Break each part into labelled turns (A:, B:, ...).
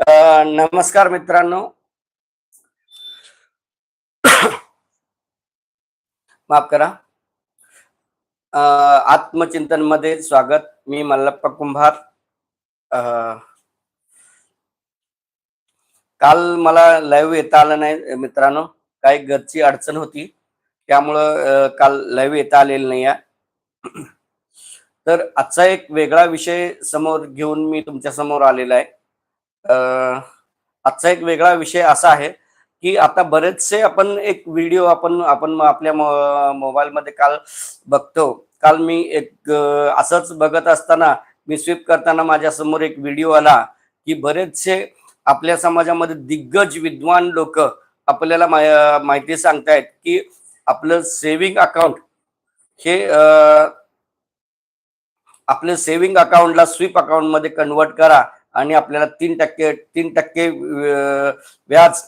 A: नमस्कार मित्रांनो. माफ करा. आत्मचिंतनमध्ये स्वागत. मी मल्लप्पा कुंभार. काल मला लाईव्ह येता आलं नाही मित्रांनो. काही घरची अडचण होती. त्यामुळं काल लाईव्ह येता आलेलं नाही आहे. तर आजचा एक वेगळा विषय समोर घेऊन मी तुमच्यासमोर आलेला आहे. आजचा एक वेगळा विषय असा आहे की आता बरेचसे आपण एक व्हिडिओ आपण आपण आपल्या मोबाईलमध्ये काल बघतो. काल मी एक असंच बघत असताना मी स्वीप करताना माझ्यासमोर एक व्हिडिओ आला की बरेचसे आपल्या समाजामध्ये दिग्गज विद्वान लोक आपल्याला माहिती सांगतायत की आपलं सेव्हिंग अकाउंट हे आपलं सेव्हिंग अकाउंटला स्वीप अकाउंटमध्ये कन्वर्ट करा. आणि आपल्याला तीन टक्के तीन टक्के व्याज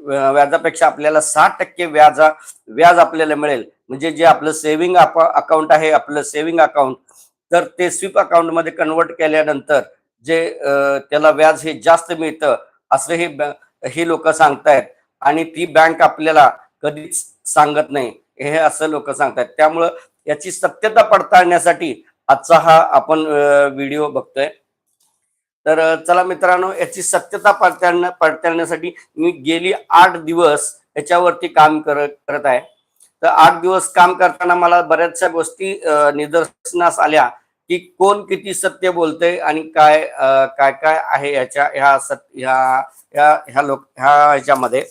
A: व्याजापेक्षा आपल्याला साठ टक्के व्याज व्याज आपल्याला मिळेल. म्हणजे जे आपलं सेव्हिंग अकाउंट आहे आपलं सेव्हिंग अकाउंट तर ते स्वीप अकाउंटमध्ये कन्वर्ट केल्यानंतर जे त्याला व्याज हे जास्त मिळतं असं हे हे लोक सांगतायत. आणि ती बँक आपल्याला कधीच सांगत नाही. हे असं लोक सांगतायत. त्यामुळं याची सत्यता पडताळण्यासाठी आजचा हा आपण व्हिडिओ बघतोय. तर चला मित्रांनो याची सत्यता पडताळण्या पडताळण्यासाठी मी गेली आठ दिवस याच्यावरती काम करत करत आहे. तर आठ दिवस काम करताना मला बऱ्याचशा गोष्टी निदर्शनास आल्या की कोण किती सत्य बोलतंय आणि काय काय काय आहे याच्या ह्या सत्य ह्या ह्या ह्या लोक ह्या ह्याच्यामध्ये.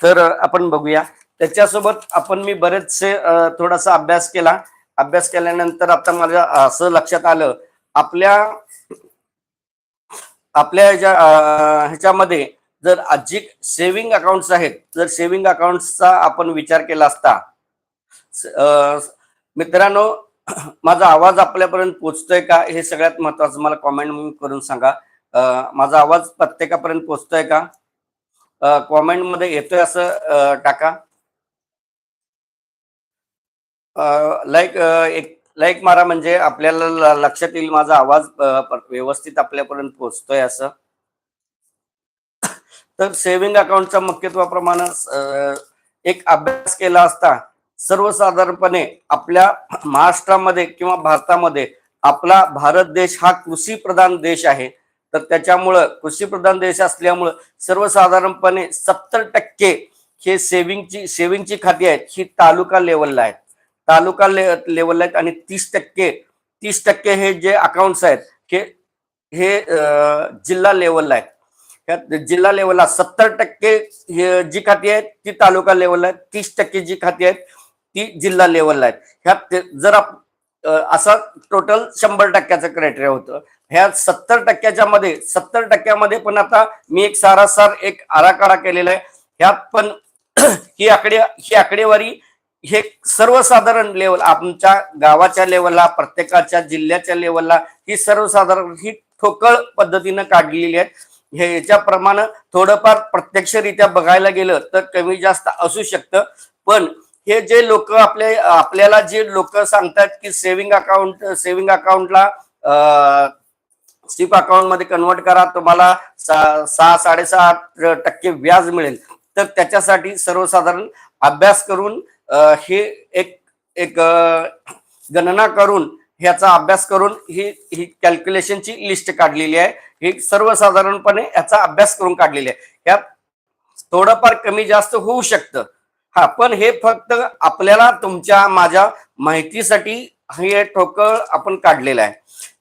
A: तर आपण बघूया. त्याच्यासोबत आपण मी बरेचसे थोडासा अभ्यास केला. अभ्यास केल्यानंतर आता माझ्या असं लक्षात आलं आपल्या आपल्या ह्याच्या ह्याच्यामध्ये जर अधिक सेव्हिंग अकाउंट्स आहेत जर सेव्हिंग अकाउंट्सचा आपण विचार केला असता मित्रांनो माझा आवाज आपल्यापर्यंत पोचतोय का? हे सगळ्यात महत्वाचं मला कॉमेंट करून सांगा. माझा आवाज प्रत्येकापर्यंत पोचतोय का? कॉमेंटमध्ये येतोय असं टाका. लाईक एक लाईक मारा म्हणजे आपल्याला लक्षात येईल माझा आवाज व्यवस्थित आपल्यापर्यंत पोहोचतोय असं. तर सेव्हिंग अकाउंटच्या मुख्यत्वाप्रमाणे एक अभ्यास केला असता सर्वसाधारणपणे आपल्या महाराष्ट्रामध्ये किंवा भारतामध्ये आपला भारत देश हा कृषी प्रधान देश आहे. तर त्याच्यामुळं कृषी प्रधान देश असल्यामुळं सर्वसाधारणपणे सत्तर टक्के हे सेव्हिंगची सेव्हिंगची खाती आहेत ही तालुका लेवलला आहेत. तालुका ले लेवलला आहेत आणि तीस टक्के तीस टक्के हे जे अकाउंट्स आहेत हे हे जिल्हा लेवलला आहेत. ह्या जिल्हा लेवलला सत्तर टक्के जी खाती आहेत ती तालुका लेवलला आहेत. तीस टक्के जी खाती आहेत ती जिल्हा लेवलला आहेत. ह्यात ते- जर आप- असा टोटल शंभर टक्क्याचं क्रायटेरिया होतं. ह्या सत्तर टक्क्याच्या मध्ये सत्तर टक्क्यामध्ये पण आता मी एक सारासार एक आराखडा केलेला आहे. ह्यात पण ही आकडे ही आकडेवारी हे सर्वसाधारण लेवल आमच्या गावाच्या लेवलला प्रत्येकाच्या जिल्ह्याच्या लेवलला ही सर्वसाधारण ही ठोकळ पद्धतीनं काढलेली आहेत. हे याच्याप्रमाणे थोडंफार प्रत्यक्षरित्या बघायला गेलं तर कमी जास्त असू शकतं. पण हे जे लोक आपले आपल्याला जे लोक सांगतात की सेव्हिंग अकाउंट सेव्हिंग अकाउंटला स्टीप अकाउंटमध्ये कन्वर्ट करा तुम्हाला सा- सहा साडेसहा टक्के व्याज मिळेल. तर त्याच्यासाठी सर्वसाधारण अभ्यास करून हे एक एक गणना करून ह्याचा अभ्यास करून ही ही कॅल्क्युलेशनची लिस्ट काढलेली आहे. ही सर्वसाधारणपणे याचा अभ्यास करून काढलेली आहे. ह्या थोडंफार कमी जास्त होऊ शकतं. हा पण हे फक्त आपल्याला तुमच्या माझ्या माहितीसाठी हे ठोकळ आपण काढलेलं आहे.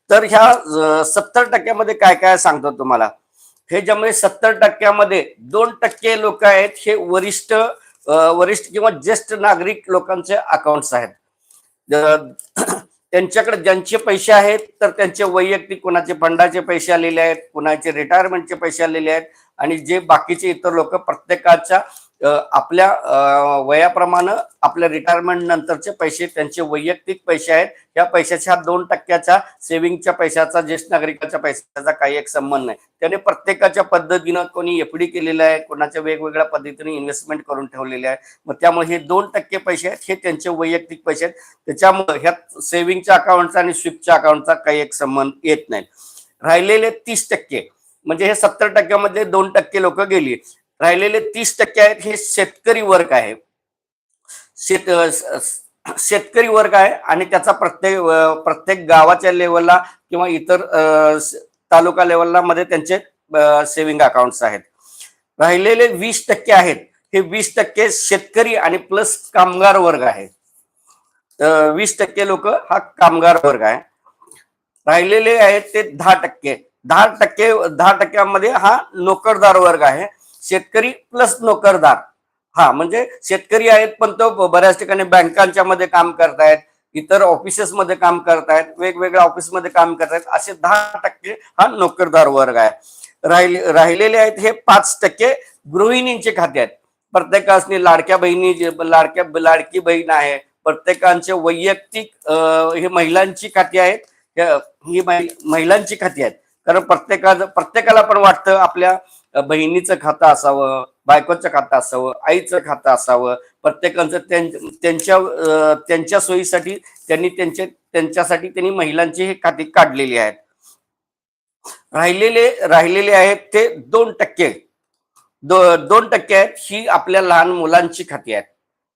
A: तर ह्या सत्तर टक्क्यामध्ये काय काय सांगतो तुम्हाला? हे ज्यामुळे सत्तर टक्क्यामध्ये दोन टक्के लोक आहेत हे वरिष्ठ वरिष्ठ किंवा ज्येष्ठ नागरिक लोकांचे अकाउंट्स आहेत. त्यांच्याकडे ज्यांचे पैसे आहेत तर त्यांचे वैयक्तिक कुणाचे फंडाचे पैसे आलेले आहेत कुणाचे रिटायरमेंटचे पैसे आलेले आहेत आणि जे बाकीचे इतर लोक प्रत्येकाच्या आपल्या वयाप्रमाणे आपल्या रिटायरमेंट नंतरचे पैसे त्यांचे वैयक्तिक पैसे आहेत. या पैशाच्या दोन टक्क्याच्या सेव्हिंगच्या पैशाचा ज्येष्ठ नागरिकाच्या पैशाचा काही एक संबंध नाही. त्याने प्रत्येकाच्या पद्धतीनं कोणी एफडी केलेलं आहे कोणाच्या वेगवेगळ्या पद्धतीने इन्व्हेस्टमेंट करून ठेवलेले आहे. मग त्यामुळे हे दोन टक्के पैसे आहेत हे त्यांचे वैयक्तिक पैसे आहेत. त्याच्यामुळे ह्या सेव्हिंगच्या अकाउंटचा आणि स्विपच्या अकाउंटचा काही एक संबंध येत नाही. राहिलेले तीस टक्के म्हणजे हे सत्तर टक्क्यामध्ये दोन टक्के लोक गेली. राहिलेले तीस टक्के आहेत हे शेतकरी वर्ग आहे. शेत शेतकरी वर्ग आहे आणि त्याचा प्रत्येक प्रत्येक गावाच्या लेवलला किंवा इतर तालुका लेवलला मध्ये त्यांचे सेव्हिंग अकाउंट्स आहेत. राहिलेले वीस टक्के आहेत हे वीस टक्के शेतकरी आणि प्लस कामगार वर्ग आहे. वीस टक्के लोक हा कामगार वर्ग आहे. राहिलेले आहेत ते दहा टक्के. दहा टक्के दहा टक्क्यामध्ये हा नोकरदार वर्ग आहे. शेतकरी प्लस नोकरदार. हा म्हणजे शेतकरी आहेत पण तो बऱ्याच ठिकाणी बँकांच्या मध्ये काम करतायत इतर ऑफिसेस मध्ये काम करतायत वेगवेगळ्या ऑफिसमध्ये काम करतायत असे दहा टक्के हा नोकरदार वर्ग आहे. राहिले राहिलेले आहेत हे पाच टक्के गृहिणींचे खाते आहेत. प्रत्येकासनी लाडक्या बहिणी लाडक्या लाडकी बहीण आहे. प्रत्येकांचे वैयक्तिक हे महिलांची खाती आहेत. ही महिलांची खाती आहेत. कारण प्रत्येका प्रत्येकाला पण वाटतं आपल्या बहिणीचं खातं असावं बायकोचं खातं असावं आईचं खातं असावं प्रत्येकाचं त्यां- त्यांच्या त्यांच्या सोयीसाठी त्यांनी त्यांचे त्यांच्यासाठी त्यांनी महिलांची हे खाती काढलेली आहेत. राहिलेले राहिलेले आहेत ते दोन टक्के. दो दोन टक्के आहेत ही आपल्या लहान मुलांची खाती आहेत.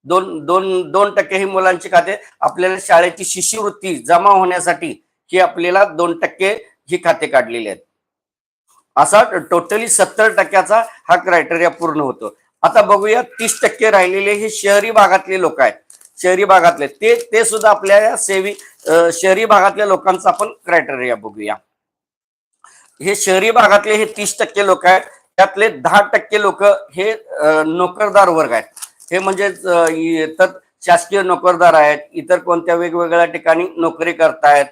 A: दोन दोन दोन टक्के ही मुलांची खाते आपल्याला शाळेची शिष्यवृत्ती जमा होण्यासाठी ही आपल्याला दोन टक्के ही खाते काढलेली आहेत. असा टोटली सत्तर टक्क्याचा हा क्रायटेरिया पूर्ण होतो. आता बघूया तीस टक्के राहिलेले हे शहरी भागातले लोक आहेत. शहरी भागातले ते ते सुद्धा आपल्या या सेवी शहरी भागातल्या लोकांचा आपण क्रायटेरिया बघूया. हे शहरी भागातले हे तीस टक्के लोक आहेत त्यातले दहा टक्के लोक हे नोकरदार वर्ग आहेत. हे म्हणजे अं, शासकीय नोकरदार आहेत इतर कोणत्या वेगवेगळ्या ठिकाणी नोकरी करतायत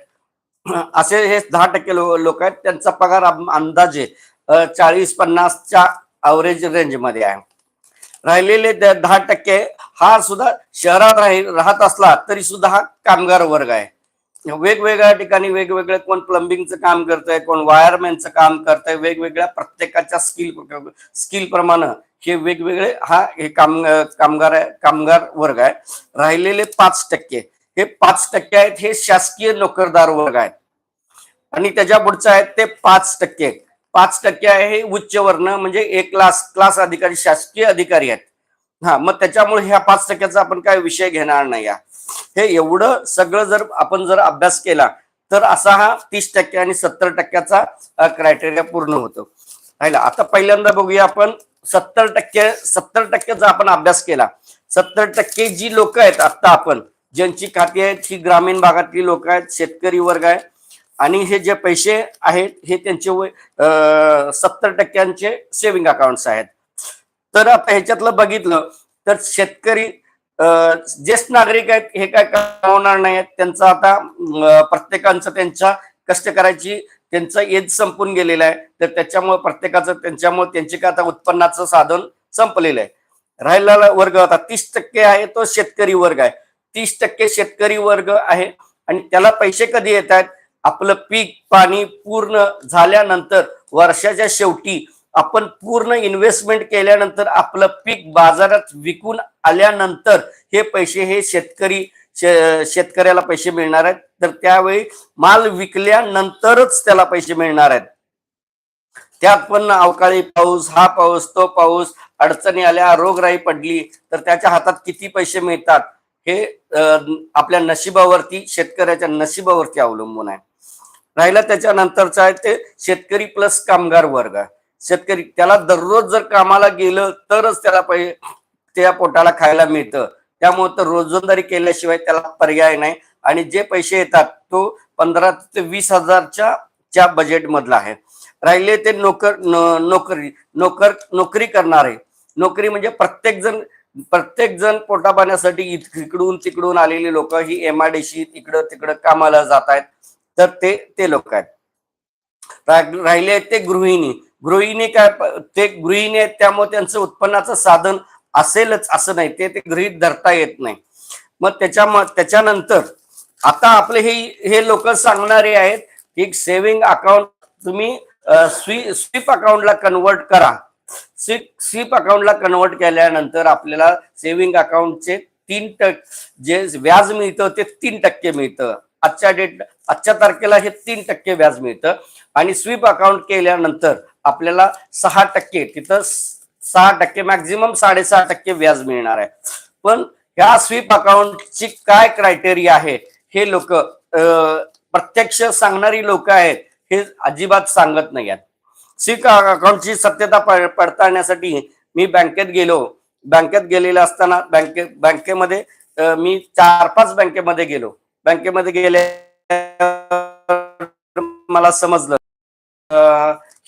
A: असे हे दहा टक्के लोक आहेत. त्यांचा पगार अंदाजे चाळीस पन्नासच्या अवरेज रेंजमध्ये आहे. राहिलेले दहा टक्के हा सुद्धा शहरात राही राहत असला तरी सुद्धा हा कामगार वर्ग आहे. वेगवेगळ्या ठिकाणी वेगवेगळे कोण प्लंबिंगचं काम करतंय कोण वायरमॅनचं काम करतंय वेगवेगळ्या प्रत्येकाच्या स्किल स्किल प्रमाणे हे वेगवेगळे हा हे काम कामगार कामगार वर्ग आहे. राहिलेले पाच टक्के हे पाच टक्के आहेत हे शासकीय नोकरदार वर्ग आहेत. आणि त्याच्या पुढचं आहेत ते पाच टक्के पाच टक्के आहे हे उच्च वर्ण म्हणजे एक क्लास क्लास अधिकारी शासकीय अधिकारी आहेत. हा मग त्याच्यामुळे ह्या पाच टक्क्याचा आपण काय विषय घेणार नाही हे एवढं सगळं जर आपण जर अभ्यास केला तर असा हा तीस टक्के आणि सत्तर टक्क्याचा क्रायटेरिया पूर्ण होतो. राहिला आता पहिल्यांदा बघूया आपण सत्तर टक्के सत्तर टक्क्याचा आपण अभ्यास केला. सत्तर टक्के जी लोक आहेत आता आपण ज्यांची खाती आहेत ही ग्रामीण भागातली लोक आहेत शेतकरी वर्ग आहे. आणि हे जे पैसे आहेत हे त्यांचे सत्तर टक्क्यांचे सेव्हिंग अकाउंट्स आहेत. तर आता ह्याच्यातलं बघितलं तर शेतकरी ज्येष्ठ नागरिक आहेत हे काय कमावणार नाही त्यांचा त्यांचं आता अं, प्रत्येकांचं त्यांच्या कष्ट करायची त्यांचं एज संपून गेलेलं आहे. तर त्याच्यामुळे प्रत्येकाचं त्यांच्यामुळे त्यांचे काय आता उत्पन्नाचं साधन संपलेलं आहे. राहिलेला वर्ग आता तीस टक्के आहे तो शेतकरी वर्ग आहे. तीस टक्के शेतकरी वर्ग आहे. आणि त्याला पैसे कधी येत आहेत आपलं पीक पाणी पूर्ण झाल्यानंतर वर्षाच्या शेवटी आपण पूर्ण इन्व्हेस्टमेंट केल्यानंतर आपलं पीक बाजारात विकून आल्यानंतर हे पैसे हे शेतकरी शेतकऱ्याला पैसे मिळणार आहेत. तर त्यावेळी माल विकल्यानंतरच त्याला पैसे मिळणार आहेत. त्यात पण अवकाळी पाऊस हा पाऊस तो पाऊस अडचणी आल्या रोगराई पडली तर त्याच्या हातात किती पैसे मिळतात? हे आपल्या नशिबावरती शेतकऱ्याच्या नशिबावरती अवलंबून आहे. राहिलं त्याच्यानंतरचा आहे ते शेतकरी प्लस कामगार वर्ग. आहे शेतकरी त्याला दररोज जर कामाला गेलं तरच त्याला पाहिजे त्या पोटाला खायला मिळतं. त्यामुळे तर रोजंदारी केल्याशिवाय त्याला पर्याय नाही. आणि जे पैसे येतात तो पंधरा ते वीस हजारच्या च्या बजेट मधला आहे. राहिले ते नोकर नोकरी नोकर नोकरी करणारे. नोकरी म्हणजे प्रत्येक जण प्रत्येक जण पोटा पाण्यासाठी इकडून तिकडून आलेली लोक ही एम आय डी सी इकडं तिकडं कामाला जात आहेत तर ते ते लोक आहेत. राहिले आहेत ते गृहिणी. गृहिणी काय ते गृहिणी आहेत त्यामुळे त्यांचं उत्पन्नाचं साधन असेलच असं नाही. ते ते गृहित धरता येत नाही. मग त्याच्या त्याच्यानंतर आता आपले हे हे लोक सांगणारे आहेत की सेव्हिंग अकाउंट तुम्ही स्वी स्वीप अकाउंटला कन्वर्ट करा. स्वीप स्वीप अकाउंटला कन्वर्ट केल्यानंतर आपल्याला सेव्हिंग अकाउंटचे तीन टक्के जे व्याज मिळतं ते तीन टक्के मिळतं. आजच्या डेट आजच्या तारखेला हे तीन टक्के व्याज मिळतं. आणि स्वीप अकाउंट केल्यानंतर आपल्याला सहा टक्के तिथं सहा टक्के मॅक्झिमम साडेसहा टक्के व्याज मिळणार आहे. पण ह्या स्वीप अकाउंटची काय क्रायटेरिया आहे हे लोक प्रत्यक्ष सांगणारी लोक आहेत हे अजिबात सांगत नाही आहेत. स्वीप अकाउंटची सत्यता पडताळण्यासाठी मी बँकेत गेलो. बँकेत गेलेले असताना बँके बँकेमध्ये मी चार पाच बँकेमध्ये गेलो. बँकेमध्ये गेले मला समजलं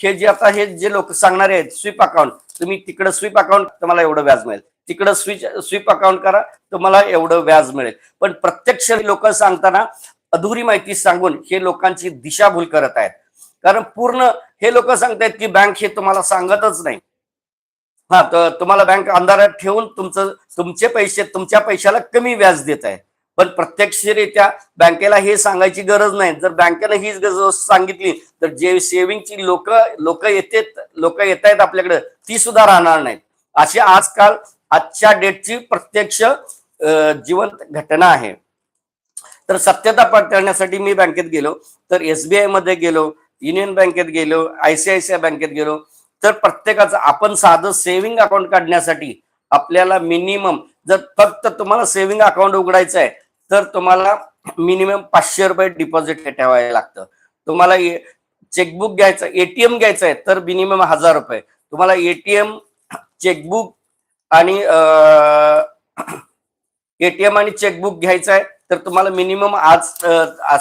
A: हे जे आता हे जे लोक सांगणारे आहेत स्वीप अकाउंट तुम्ही तिकडं स्वीप अकाउंट तुम्हाला एवढं व्याज मिळेल. तिकडं स्विच स्वीप अकाउंट करा तुम्हाला एवढं व्याज मिळेल. पण प्रत्यक्ष लोक सांगताना अधुरी माहिती सांगून हे लोकांची दिशाभूल करत आहेत. कारण पूर्ण हे लोक सांगतायत की बँक हे तुम्हाला सांगतच नाही. हा तर तुम्हाला बँक अंधारात ठेवून तुमचं तुमचे पैसे तुमच्या पैशाला कमी व्याज देत आहे. पण प्रत्यक्षरित्या बँकेला हे सांगायची गरज नाही. जर बँकेनं हीच गरज सांगितली तर जे सेव्हिंगची लोक लोक येतात लोक येत आहेत आपल्याकडे ती सुद्धा राहणार नाहीत. अशी आजकाल आजच्या डेटची प्रत्यक्ष जिवंत घटना आहे. तर सत्यता पडताळण्यासाठी मी बँकेत गेलो. तर एसबीआयमध्ये गेलो. युनियन बँकेत गेलो आयसीआयसीआय बँकेत गेलो तर प्रत्येकाचं आपण साधं सेव्हिंग अकाउंट काढण्यासाठी आपल्याला मिनिमम जर फक्त तुम्हाला सेव्हिंग अकाउंट उघडायचं आहे तर तुम्हाला मिनिमम पाचशे रुपये डिपॉझिट ठेवायला लागतं. तुम्हाला चेकबुक घ्यायचं एटीएम घ्यायचं आहे तर मिनिमम हजार रुपये. तुम्हाला एटीएम चेकबुक आणि एटीएम आणि चेकबुक घ्यायचं आहे तर तुम्हाला मिनिमम आज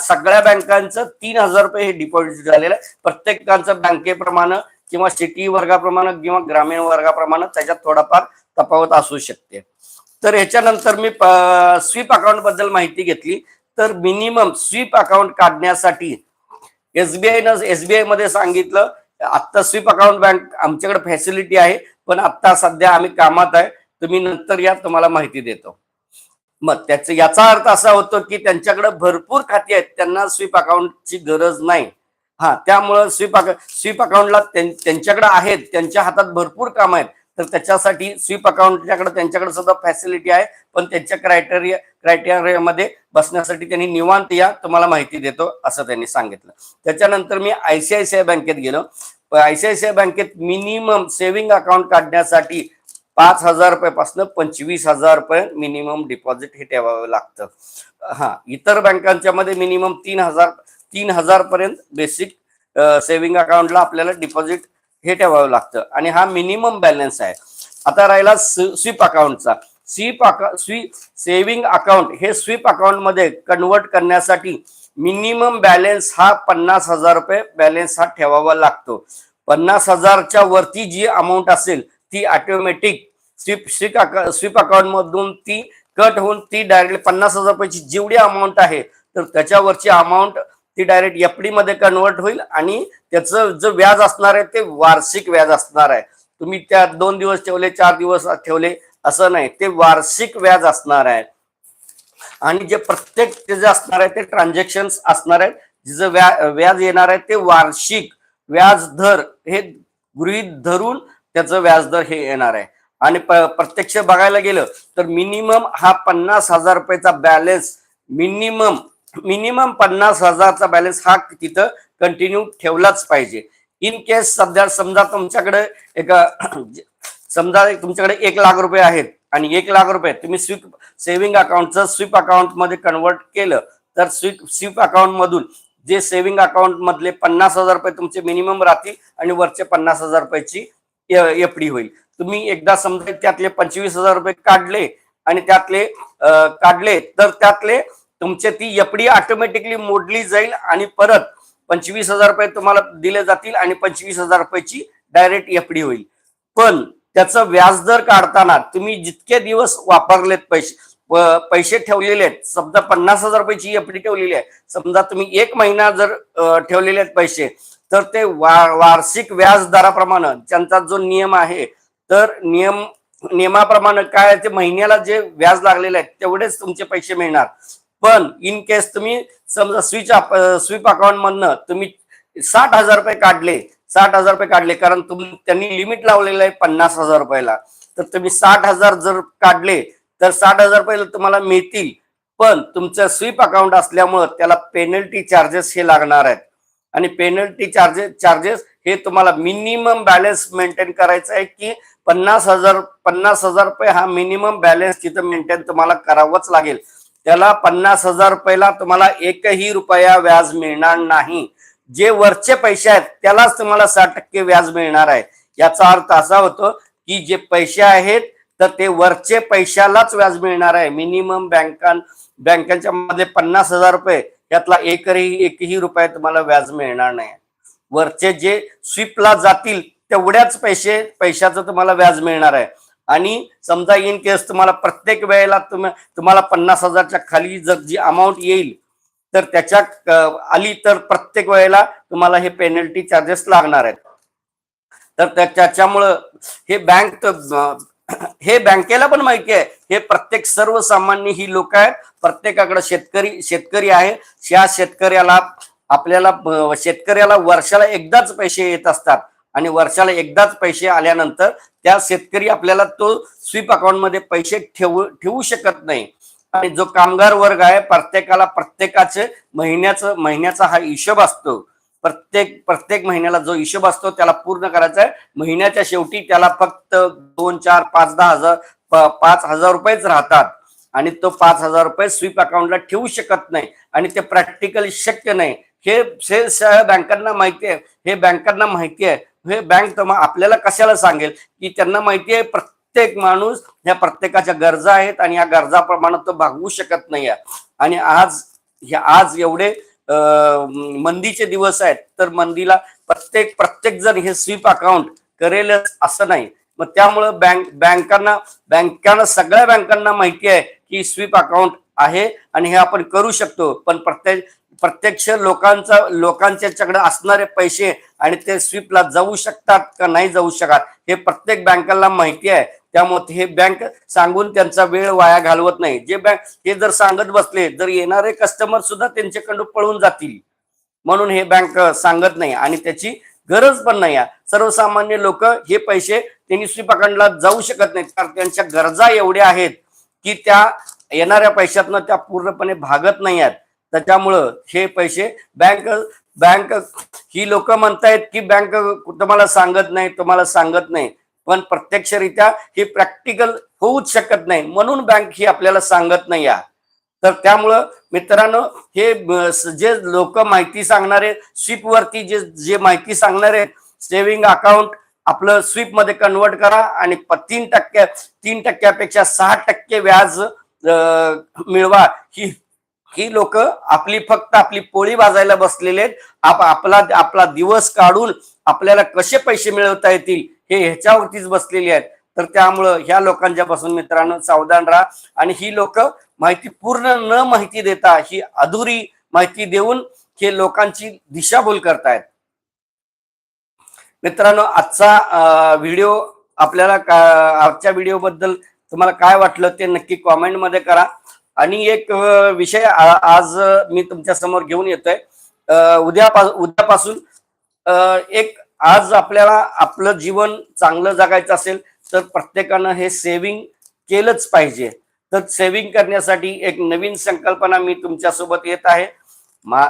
A: सगळ्या बँकांचं तीन हजार रुपये हे डिपॉझिट झालेलं आहे. प्रत्येकांचं बँकेप्रमाणे किंवा सिटी वर्गाप्रमाणे किंवा ग्रामीण वर्गाप्रमाणे त्याच्यात थोडाफार तफावत असू शकते. तर ह्याच्यानंतर मी स्वीप अकाउंटबद्दल माहिती घेतली. तर मिनिमम स्वीप अकाउंट काढण्यासाठी एसबीआय न एसबीआयमध्ये सांगितलं आत्ता स्वीप अकाउंट बँक आमच्याकडे फॅसिलिटी आहे पण आत्ता सध्या आम्ही कामात आहे. तुम्ही नंतर या तुम्हाला माहिती देतो. मग त्याच याचा अर्थ असा होतो की त्यांच्याकडे भरपूर खाती आहेत त्यांना स्वीप अकाउंटची गरज नाही. हा त्यामुळं स्वीप स्वीप अकाउंटला त्यांच्याकडे आहेत त्यांच्या हातात भरपूर काम आहेत तर त्याच्यासाठी स्वीप अकाउंटच्याकडे त्यांच्याकडे सुद्धा फॅसिलिटी आहे पण त्यांच्या क्रायटेरिया क्रायटेरियामध्ये बसण्यासाठी त्यांनी निवांत या तुम्हाला माहिती देतो असं त्यांनी सांगितलं. त्याच्यानंतर मी आयसीआयसीआय बँकेत गेलो. आयसीआयसीआय बँकेत मिनिमम सेव्हिंग अकाउंट काढण्यासाठी पाच हजार रुपयापासून पंचवीस हजार रुपये मिनिमम डिपॉझिट हे ठेवावं लागतं. हा इतर बँकांच्या मध्ये मिनिमम तीन हजार तीन हजार पर्यंत बेसिक सेव्हिंग अकाउंटला आपल्याला डिपॉझिट हे ठेवावं लागतं. आणि हा मिनिमम बॅलन्स आहे. आता राहिला स्वीप अकाउंटचा स्वीप अकाउंट स्वी सेव्हिंग अकाउंट हे स्वीप अकाउंटमध्ये कन्वर्ट करण्यासाठी मिनिमम बॅलन्स हा पन्नास हजार रुपये बॅलन्स हा ठेवावा लागतो. पन्नास हजारच्या वरती जी अमाऊंट असेल ती automatic sweep sweep sweep account मधून ती कट होऊन ती डायरेक्ट पन्नास हजार रुपयाची जेवढी अमाऊंट आहे तर त्याच्यावरची अमाऊंट ती डायरेक्ट एफडी मध्ये कन्वर्ट होईल आणि त्याचं जे व्याज असणार आहे ते वार्षिक व्याज असणार आहे. तुम्ही त्या दोन दिवस ठेवले चार दिवस ठेवले असं नाही. ते वार्षिक व्याज असणार आहे. आणि जे प्रत्येक ते जे असणार आहे ते ट्रान्झॅक्शन असणार आहेत. जिचं व्या व्याज येणार आहे ते वार्षिक व्याज दर हे गृहीत धरून त्याचं व्याजदर हे येणार आहे. आणि प्रत्यक्ष बघायला गेलं तर मिनिमम हा पन्नास हजार रुपयाचा बॅलन्स मिनिमम मिनिमम पन्नास हजारचा बॅलन्स हा तिथं कंटिन्यू ठेवलाच पाहिजे. इन केस सध्या समजा तुमच्याकडे एक समजा तुमच्याकडे एक लाख रुपये आहेत आणि एक लाख रुपये तुम्ही स्वीप सेव्हिंग अकाउंटचं स्वीप अकाउंटमध्ये कन्वर्ट केलं तर स्वीप स्वीप अकाउंटमधून जे सेव्हिंग अकाउंट मधले पन्नास हजार रुपये तुमचे मिनिमम राहतील आणि वरचे पन्नास हजार रुपयाची एफडी होईल. तुम्ही एकदा समजा त्यातले पंचवीस हजार रुपये काढले आणि त्यातले काढले तर त्यातले तुमचे ती एफडी ऑटोमॅटिकली मोडली जाईल आणि परत पंचवीस हजार रुपये तुम्हाला दिले जातील आणि पंचवीस हजार रुपयाची डायरेक्ट एफडी होईल. पण त्याचं व्याजदर काढताना तुम्ही जितके दिवस वापरलेत पैसे पैसे ठेवलेले आहेत समजा पन्नास हजार रुपयाची एफडी ठेवलेली आहे समजा तुम्ही एक महिना जर ठेवलेले आहेत पैसे तर ते वार्षिक व्याज दराप्रमाणे त्यांचा जो नियम आहे तर नियम नियमाप्रमाणे काय ते महिन्याला जे व्याज लागलेले आहे तेवढेच तुमचे पैसे मिळणार. पण इन केस तुम्ही समजा स्विच स्वीप अकाउंट मधनं तुम्ही साठ हजार रुपये काढले साठ हजार रुपये काढले कारण तुम्ही त्यांनी लिमिट लावलेलं आहे पन्नास हजार रुपयाला. तर तुम्ही साठ हजार जर काढले तर साठ हजार रुपये तुम्हाला मिळतील. पण तुमचं स्वीप अकाउंट असल्यामुळं त्याला पेनल्टी चार्जेस हे लागणार आहेत. आणि पेनल्टी चार्जेस चार्जेस हे तुम्हाला मिनिमम बॅलन्स मेंटेन करायचं आहे की पन्नास हजार पन्नास हजार रुपये हा मिनिमम बॅलन्स तिथं मेंटेन तुम्हाला करावंच लागेल. त्याला पन्नास हजार रुपयाला तुम्हाला एकही रुपया व्याज मिळणार नाही. जे वरचे पैसे आहेत त्यालाच तुम्हाला साठ टक्के व्याज मिळणार आहे. याचा अर्थ असा होतो की जे पैसे आहेत तर ते वरचे पैशालाच व्याज मिळणार आहे. मिनिमम बँकां बँकांच्या मध्ये पन्नास हजार रुपये यातला एकही एकही रुपये तुम्हाला व्याज मिळणार नाही. वरचे जे स्वीपला जातील तेवढ्याच पैसे पैशाचं तुम्हाला व्याज मिळणार आहे. आणि समजा इन केस तुम्हाला प्रत्येक वेळेला तुम्ही तुम्हाला पन्नास हजारच्या खाली जर जी अमाऊंट येईल तर त्याच्या आली तर प्रत्येक वेळेला तुम्हाला हे पेनल्टी चार्जेस लागणार आहेत. तर त्याच्यामुळं हे बँक हे बँकेला पण माहिती आहे. हे प्रत्येक सर्वसामान्य ही लोक आहेत. प्रत्येकाकडे शेतकरी शेतकरी आहे. या शेतकऱ्याला आपल्याला शेतकऱ्याला वर्षाला एकदाच पैसे येत असतात. आणि वर्षाला एकदाच पैसे आल्यानंतर त्या शेतकरी आपल्याला तो स्वीप अकाउंटमध्ये पैसे ठेवू ठेवू शकत नाही. आणि जो कामगार वर्ग आहे प्रत्येकाला प्रत्येकाचे महिन्याचं महिन्याचा हा हिशोब असतो. प्रत्येक प्रत्येक महिन्याला जो हिशोब असतो त्याला पूर्ण करायचा आहे महिन्याच्या शेवटी त्याला फक्त दोन चार पाच दहा हजार पाच हजार रुपयेच राहतात. आणि तो पाच हजार रुपये स्वीप अकाउंटला ठेवू शकत नाही. आणि ते प्रॅक्टिकली शक्य नाही. हे बँकांना माहिती आहे. हे बँकांना माहिती आहे. हे बँक आपल्याला कशाला सांगेल? की त्यांना माहिती आहे प्रत्येक माणूस ह्या प्रत्येकाच्या गरजा आहेत आणि या गरजाप्रमाणे तो भागवू शकत नाही आणि आज आज एवढे मंदीचे दिवस आहेत तर मंदीला प्रत्येक प्रत्येक जण हे स्वीप अकाउंट करेलच असं नाही. मग त्यामुळं बँक बँकांना बँकांना सगळ्या बँकांना माहिती आहे की स्वीप अकाउंट आहे आणि हे आपण करू शकतो. पण प्रत्येक प्रत्यक्ष लोकांचा लोकांच्याकडे असणारे पैसे आणि ते स्वीपला जाऊ शकतात का नाही जाऊ शकत हे प्रत्येक बँकांना माहिती आहे. त्यामुळे हे बँक सांगून त्यांचा वेळ वाया घालवत नाही. जे बँक हे जर सांगत बसले जर येणारे कस्टमर सुद्धा त्यांच्याकडून पळून जातील. म्हणून हे बँक सांगत नाही आणि त्याची गरज पण नाही आहे. सर्वसामान्य लोक हे पैसे त्यांनी स्वीप अकाउंटला जाऊ शकत नाहीत. कारण त्यांच्या गरजा एवढ्या आहेत की त्या येणाऱ्या पैशातनं त्या पूर्णपणे भागत नाही आहेत. त्याच्यामुळं हे पैसे बँक बँक ही लोक म्हणतायत की बँक तुम्हाला सांगत नाही तुम्हाला सांगत नाही. पण प्रत्यक्षरित्या हे प्रॅक्टिकल होऊच शकत नाही. म्हणून बँक ही आपल्याला सांगत नाही या. तर त्यामुळं मित्रांनो हे जे लोक माहिती सांगणारे स्वीप वरती जे जे माहिती सांगणारे सेव्हिंग अकाउंट आपलं स्वीपमध्ये कन्वर्ट करा आणि तीन टक्के तीन टक्क्यापेक्षा सहा टक्के व्याज मिळवा. ही ही लोक आपली फक्त आपली पोळी भाजायला बसलेले आहेत. आप आपला आपला दिवस काढून आपल्याला कसे पैसे मिळवता येतील हे ह्याच्यावरतीच बसलेली आहेत. तर त्यामुळं ह्या लोकांच्या पासून मित्रांनो सावधान राहा. आणि ही लोक माहिती पूर्ण न माहिती देता ही अधुरी माहिती देऊन हे लोकांची दिशाभूल करतायत. मित्रांनो आजचा व्हिडिओ आपल्याला का- आजच्या व्हिडिओ बद्दल तुम्हाला काय वाटलं ते नक्की कॉमेंटमध्ये करा. आणि एक विषय आज मी तुमच्यासमोर घेऊन येतोय. अं, उद्या उद्यापासून एक आज आपल्याला आपलं जीवन चांगलं जगायचं असेल तर प्रत्येकानं हे सेव्हिंग केलंच पाहिजे. तर सेव्हिंग करण्यासाठी एक नवीन संकल्पना मी तुमच्यासोबत येत आहे. मा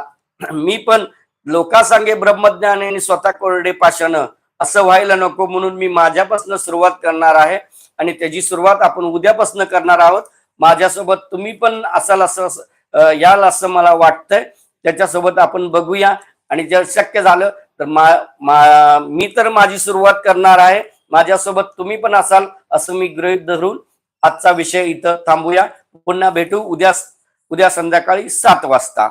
A: मी पण लोकांसांगे ब्रह्मज्ञान आणि स्वतः कोरडे पाशानं असं व्हायला नको म्हणून मी माझ्यापासून सुरुवात करणार आहे. आणि त्याची सुरुवात आपण उद्यापासून करणार आहोत. माझ्यासोबत तुम्ही पण असाल असं याल असं मला वाटतंय. त्याच्यासोबत आपण बघूया. आणि जर शक्य झालं तर मा, मा मी तर माझी सुरुवात करणार आहे. माझ्यासोबत तुम्ही पण असाल असं मी गृहित धरून आजचा विषय इथं थांबूया. पुन्हा भेटू. उद्या उद्या संध्याकाळी सात वाजता.